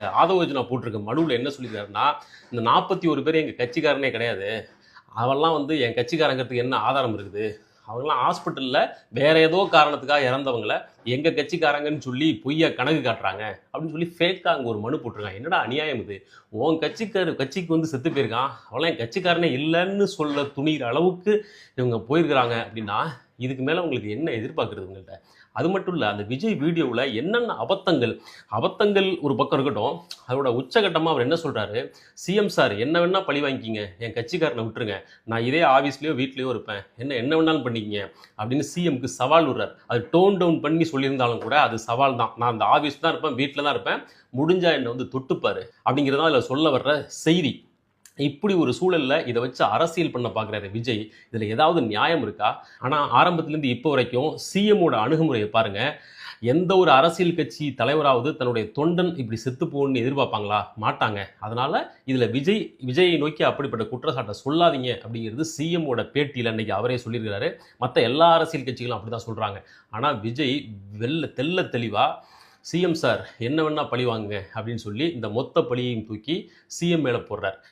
ஆதவஜனா போட்டிருக்க மனுவில் என்ன சொல்லியிருக்காருன்னா இந்த நாற்பத்தி ஒரு பேர் எங்கள் கட்சிக்காரனே கிடையாது. அவெல்லாம் வந்து என் கட்சிக்காரங்கிறதுக்கு என்ன ஆதாரம் இருக்குது? அவங்களாம் ஹாஸ்பிட்டலில் வேற ஏதோ காரணத்துக்காக இறந்தவங்கள எங்கள் கட்சிக்காரங்கன்னு சொல்லி பொய்யா கணக்கு காட்டுறாங்க அப்படின்னு சொல்லி ஃபேக்காக அங்கே ஒரு மனு போட்டிருக்காங்க. என்னடா அநியாயம் இது? உன் கட்சிக்கார கட்சிக்கு வந்து செத்து போயிருக்கான். அவெல்லாம் என் கட்சிக்காரனே இல்லைன்னு சொல்ல துணிகிற அளவுக்கு இவங்க போயிருக்கிறாங்க அப்படின்னா இதுக்கு மேலே உங்களுக்கு என்ன எதிர்பார்க்குறது உங்கள்கிட்ட அது மட்டும் இல்லை அந்த விஜய் வீடியோவில் என்னென்ன அபத்தங்கள் அபத்தங்கள் ஒரு பக்கம் இருக்கட்டும் அதோட உச்சகட்டமாக அவர் என்ன சொல்கிறாரு சிஎம் சார் என்ன வேணால் பழி வாங்கிக்கிங்க. என் கட்சிக்காரனை விட்டுருங்க. நான் இதே ஆஃபீஸ்லேயோ வீட்லேயோ இருப்பேன். என்ன என்ன வேணாலும் பண்ணிக்கிங்க. அப்படின்னு சிஎம்க்கு சவால் விடுறார். அது டோன் டவுன் பண்ணி சொல்லியிருந்தாலும் கூட அது சவால் தான். நான் அந்த ஆஃபீஸ் தான் இருப்பேன் வீட்டில் தான் இருப்பேன். முடிஞ்சால் என்னை வந்து தொட்டுப்பார். அப்படிங்கிறது தான் அதில் சொல்ல வர்ற செய்தி. இப்படி ஒரு சூழலில் இதை வச்சு அரசியல் பண்ண பார்க்குறாரு விஜய். இதில் ஏதாவது நியாயம் இருக்கா? ஆனால் ஆரம்பத்துலேருந்து இப்போ வரைக்கும் சிஎம்மோட அணுகுமுறையை பாருங்கள் எந்த ஒரு அரசியல் கட்சி தலைவராவது தன்னுடைய தொண்டன் இப்படி செத்து போகணும்னு எதிர்பார்ப்பாங்களா? மாட்டாங்க. அதனால் இதில் விஜய் விஜயை நோக்கி அப்படிப்பட்ட குற்றச்சாட்டை சொல்லாதீங்க அப்படிங்கிறது சிஎம்மோட பேட்டியில் அன்றைக்கி அவரே சொல்லியிருக்கிறாரு. மற்ற எல்லா அரசியல் கட்சிகளும் அப்படி தான் சொல்கிறாங்க ஆனால் விஜய் வெள்ள தெல்ல தெளிவாக சிஎம் சார் என்ன வேணால் பழி வாங்குங்க அப்படின்னு சொல்லி இந்த மொத்த பழியையும் தூக்கி சிஎம் மேலே போடுறார்.